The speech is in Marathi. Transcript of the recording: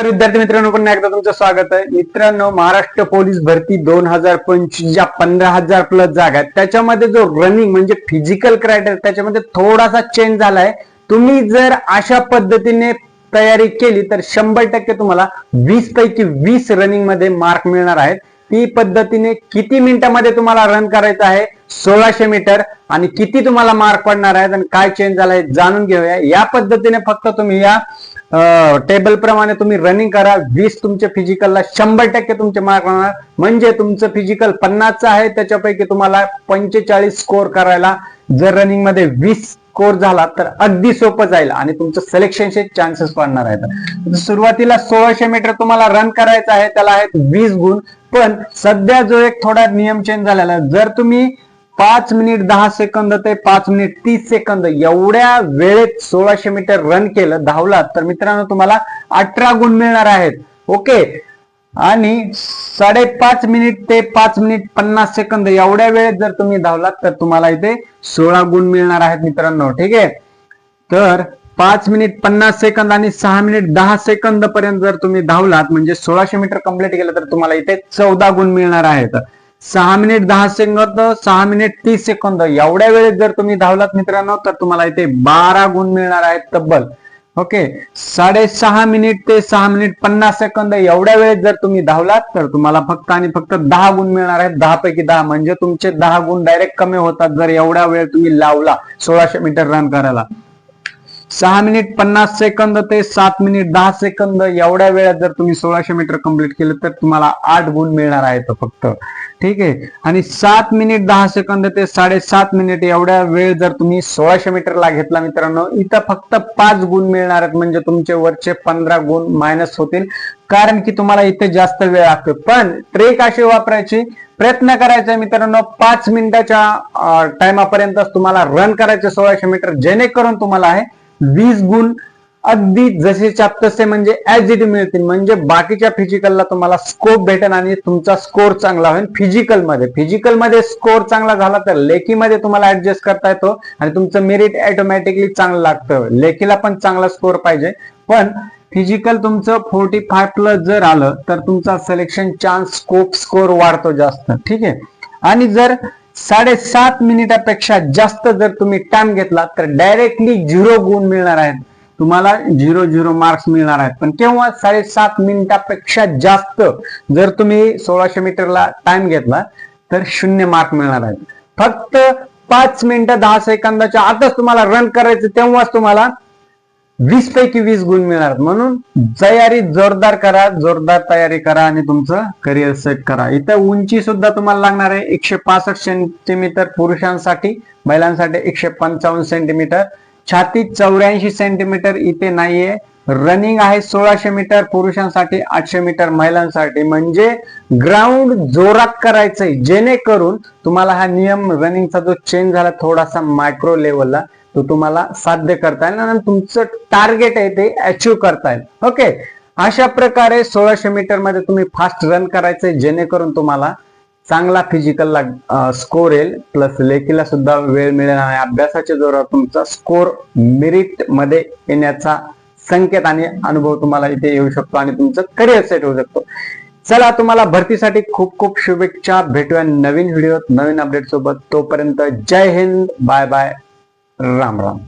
तर विद्यार्थी मित्रांनो पुन्हा एकदा तुमचं स्वागत आहे. मित्रांनो महाराष्ट्र पोलीस भरती दोन हजार पंचवीस ज्या पंधरा हजार प्लस जागा आहेत. त्याच्यामध्ये जो रनिंग म्हणजे फिजिकल क्रायटेरिया त्याच्यामध्ये थोडासा चेंज झालाय. तुम्ही जर अशा पद्धतीने तयारी केली तर शंभर टक्के तुम्हाला वीस पैकी वीस रनिंगमध्ये मार्क मिळणार आहेत. ती पद्धतीने किती मिनिटामध्ये तुम्हाला रन करायचं आहे सोळाशे मीटर आणि किती तुम्हाला मार्क पडणार आहेत आणि काय चेंज झाला आहे जाणून घेऊया. या पद्धतीने फक्त तुम्ही या टेबल प्रमाणे तुम्ही रनिंग करा. वीस तुमच्या फिजिकलला शंभर टक्के तुमचे मार्क होणार. म्हणजे तुमचं फिजिकल पन्नासचं आहे त्याच्यापैकी तुम्हाला पंचेचाळीस स्कोर करायला. जर रनिंगमध्ये वीस स्कोर झाला तर अगदी सोपं जाईल आणि तुमचं सिलेक्शनचे चान्सेस वाढणार आहेत. सुरुवातीला सोळाशे मीटर तुम्हाला रन करायचं आहे त्याला आहेत वीस गुण. पण सध्या जो एक थोडा नियम चेंज झालेला जर तुम्ही पाच मिनिट दहा सेकंद ते पाच मिनिट तीस सेकंद एवढ्या वेळेत सोळाशे मीटर रन केलं धावलात. तर मित्रांनो तुम्हाला अठरा गुण मिळणार आहेत. ओके? आणि साडेपाच मिनिट ते पाच मिनिट पन्नास सेकंद एवढ्या वेळेत जर तुम्ही धावलात तर तुम्हाला इथे सोळा गुण मिळणार आहेत मित्रांनो. ठीक आहे? तर पाच मिनिट पन्नास सेकंद आणि सहा मिनिट दहा सेकंद पर्यंत जर तुम्ही धावलात म्हणजे सोळाशे मीटर कंप्लीट केलं तर तुम्हाला इथे चौदा गुण मिळणार आहेत. सहा मिनिट दहा सेकंद सहा मिनिट तीस सेकंद. एवढ्या वेळेत जर तुम्ही धावलात मित्रांनो तर तुम्हाला इथे बारा गुण मिळणार आहेत तब्बल. ओके? साडेसहा मिनिट ते सहा मिनिट पन्नास सेकंद एवढ्या वेळेत जर तुम्ही धावलात तर तुम्हाला फक्त आणि फक्त दहा गुण मिळणार आहेत. दहा पैकी दहा म्हणजे तुमचे दहा गुण डायरेक्ट कमी होतात जर एवढा वेळ तुम्ही लावला सोळाशे मीटर रन करायला. सहा मिनिट पन्नास सेकंद ते सात मिनिट दहा सेकंद एवढ्या वेळात जर तुम्ही सोळाशे मीटर कंप्लीट केलं तर तुम्हाला आठ गुण मिळणार आहेत फक्त. ठीक आहे? आणि सात मिनिट दहा सेकंद ते साडेसात मिनिट एवढ्या वेळ जर तुम्ही सोळाशे मीटरला घेतला मित्रांनो इथं फक्त पाच गुण मिळणार आहेत म्हणजे तुमचे वरचे पंधरा गुण मायनस होतील. कारण की तुम्हाला इथे जास्त वेळ लागतो पण ट्रेक अशी वापरायची प्रयत्न करायचा मित्रांनो पाच मिनिटाच्या टायमापर्यंत तुम्हाला रन करायचे सोळाशे मीटर जेणेकरून तुम्हाला आहे वीस गुण अगदी जसेच्या तसे म्हणजे ऍज इट मिळतील. म्हणजे बाकीच्या फिजिकलला तुम्हाला स्कोप भेटेल आणि तुमचा स्कोर चांगला होईल. फिजिकलमध्ये. फिजिकलमध्ये स्कोर चांगला झाला तर लेखीमध्ये तुम्हाला ऍडजस्ट करता येतो आणि तुमचं मेरिट ऑटोमॅटिकली चांगलं लागतं. लेखीला पण चांगला स्कोर पाहिजे. पण फिजिकल तुमचं फोर्टी फाय प्लस जर आलं तर तुमचा सिलेक्शन चान्स स्कोप स्कोर वाढतो जास्त. ठीक आहे? आणि जर साडेसात मिनिटापेक्षा जास्त जर तुम्ही टाइम घेतला तर डायरेक्टली झिरो गुण मिळणार आहेत. तुम्हाला झिरो झिरो मार्क्स मिळणार आहेत. पण केव्हा साडेसात मिनिटापेक्षा जास्त जर तुम्ही सोळाशे मीटरला टाइम घेतला तर शून्य मार्क मिळणार आहेत. फक्त पाच मिनिटं दहा सेकंदाच्या आतच तुम्हाला रन करायचं तेव्हाच तुम्हाला वीस पैकी वीस गुण मिळणार. म्हणून तयारी जोरदार करा जोरदार तयारी करा आणि तुमचं करिअर सेट करा. इथं उंची सुद्धा तुम्हाला लागणार आहे. एकशे पासष्ट सेंटीमीटर पुरुषांसाठी महिलांसाठी एकशे पंचावन्न सेंटीमीटर छाती चौऱ्याऐंशी सेंटीमीटर इथे नाहीये. रनिंग आहे सोळाशे मीटर पुरुषांसाठी आठशे मीटर महिलांसाठी. म्हणजे ग्राउंड जोरात करायचंय. जेणेकरून तुम्हाला हा नियम रनिंगचा जो चेंज झाला थोडासा मायक्रो लेवलला तो तुम्हाला साध्य करता येईल आणि तुमचं टार्गेट आहे ते अचीव करता येईल. ओके अशा प्रकारे सोळाशे मीटरमध्ये तुम्ही फास्ट रन करायचंय जेणेकरून तुम्हाला चांगला फिजिकलला स्कोर येईल प्लस लेखीला सुद्धा वेळ मिळेल आणि अभ्यासाच्या जोरावर तुमचा स्कोर मेरिटमध्ये येण्याचा संकेत आणि अनुभव तुम्हाला इथे येऊ शकतो आणि तुमचं करिअर सेट होऊ शकतो. चला तुम्हाला भरतीसाठी खूप खूप शुभेच्छा. भेटूया नवीन व्हिडिओ नवीन अपडेट सोबत. तोपर्यंत जय Hind. Bye bye Ram Ram.